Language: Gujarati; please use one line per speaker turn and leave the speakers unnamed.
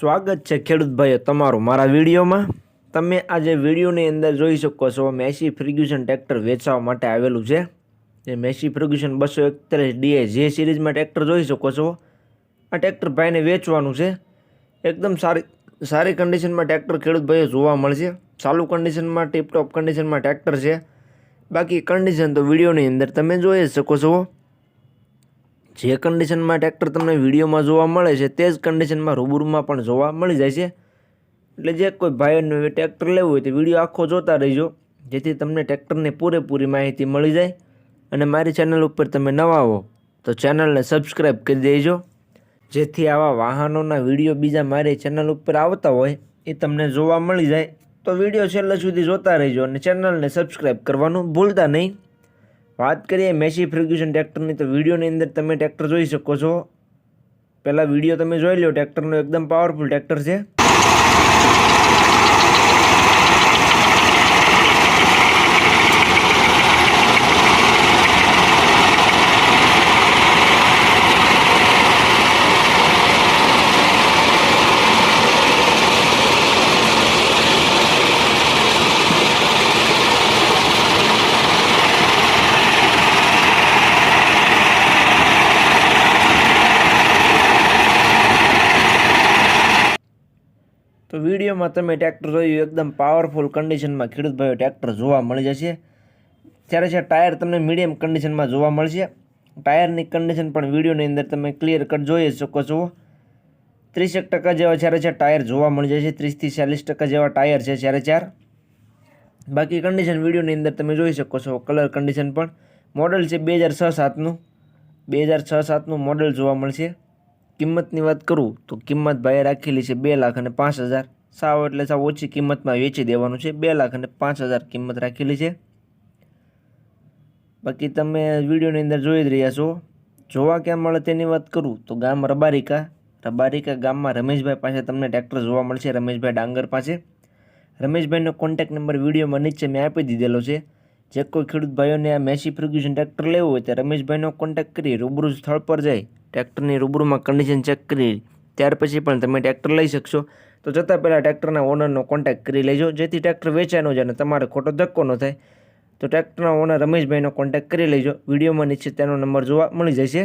સ્વાગત છે ખેડૂત ભાઈઓ તમારું મારા વિડીયોમાં. તમે આજે વિડીયોની અંદર જોઈ શકો છો, મેસી ફ્રિગ્યુશન ટ્રેક્ટર વેચવા માટે આવેલું છે. જે મેસી ફ્રિગ્યુશન બસો એકત્રીસ ડીએ જે સિરીઝમાં ટ્રેક્ટર જોઈ શકો છો. આ ટ્રેક્ટર ભાઈને વેચવાનું છે. એકદમ સારી સારી કન્ડિશનમાં ટ્રેક્ટર ખેડૂત ભાઈઓ જોવા મળશે. ચાલુ કન્ડિશનમાં ટીપટોપ કન્ડિશનમાં ટ્રેક્ટર છે. બાકી કન્ડિશન તો વિડીયોની અંદર તમે જોઈ શકો છો. જે કન્ડિશનમાં ટ્રેક્ટર તમને વિડીયોમાં જોવા મળે છે, તે જ કન્ડિશનમાં રૂબરૂમાં પણ જોવા મળી જાય છે. એટલે જે કોઈ ભાઈઓને ટ્રેક્ટર લેવું હોય તો વીડિયો આખો જોતા રહીજો, જેથી તમને ટ્રેક્ટરની પૂરેપૂરી માહિતી મળી જાય. અને મારી ચેનલ ઉપર તમે નવા હો, તો ચેનલને સબસ્ક્રાઈબ કરી દેજો. જેથી આવા વાહનોના વીડિયો બીજા મારી ચેનલ ઉપર આવતા હોય, એ તમને જોવા મળી જાય. તો વીડિયો છેલ્લે સુધી જોતા રહેજો અને ચેનલને સબસ્ક્રાઈબ કરવાનું ભૂલતા નહીં. વાત કરીએ મેસી ફ્રિગ્યુશન ટ્રેક્ટરની, તો વિડીયોની અંદર તમે ટ્રેક્ટર જોઈ શકો છો. પહેલાં વીડિયો તમે જોઈ લો ટ્રેક્ટરનો એકદમ પાવરફુલ ટ્રેક્ટર છે. તો વિડીયોમાં તમે ટ્રેક્ટર જોયું, એકદમ પાવરફુલ કન્ડિશનમાં ખેડૂતભાઈ ટ્રેક્ટર જોવા મળી જશે. ત્યારે છે ટાયર તમને મીડિયમ કન્ડિશનમાં જોવા મળશે. ટાયરની કન્ડિશન પણ વિડીયોની અંદર તમે ક્લિયર કટ જોઈ શકો છો. ત્રીસેક ટકા જેવા જ્યારે છે ટાયર જોવા મળી જશે. ત્રીસથી ચાલીસ ટકા જેવા ટાયર છે જ્યારે ચાર. બાકી કન્ડિશન વિડીયોની અંદર તમે જોઈ શકો છો કલર કન્ડિશન પણ. મોડલ છે, બે હજાર છ સાતનું. બે હજાર છ સાતનું મોડલ જોવા મળશે. કિંમતની વાત કરું, તો કિંમત ભાઈએ રાખેલી છે બે લાખ અને પાંચ હજાર. સાવ એટલે સાવ ઓછી કિંમતમાં વેચી દેવાનું છે. બે લાખ અને પાંચ હજાર કિંમત રાખેલી છે. બાકી તમે વિડીયોની અંદર જોઈ જ રહ્યા છો. જોવા ક્યાં મળે તેની વાત કરું, તો ગામ રબારિકા. રબારિકા ગામમાં રમેશભાઈ પાસે તમને ટ્રેક્ટર જોવા મળશે. રમેશભાઈ ડાંગર પાસે. રમેશભાઈનો કોન્ટેક્ટ નંબર વિડીયોમાં નીચે મેં આપી દીધેલો છે. જે કોઈ ખેડૂત ભાઈઓને આ મેસી ફ્રિગ્યુશન ટ્રેક્ટર લેવું હોય, તે રમેશભાઈનો કોન્ટેક્ટ કરી રૂબરૂ સ્થળ પર જઈ ટ્રેક્ટરની રૂબરૂમાં કન્ડિશન ચેક કરી ત્યાર પછી પણ તમે ટ્રેક્ટર લઈ શકશો. તો જતાં પહેલાં ટ્રેક્ટરના ઓનરનો કોન્ટેક્ટ કરી લેજો. જેથી ટ્રેક્ટર વેચાય ન જાય અને તમારે ખોટો ધક્કો ન થાય. તો ટ્રેક્ટરના ઓનર રમેશભાઈનો કોન્ટેક્ટ કરી લેજો. વિડીયોમાં નીચે તેનો નંબર જોવા મળી જશે.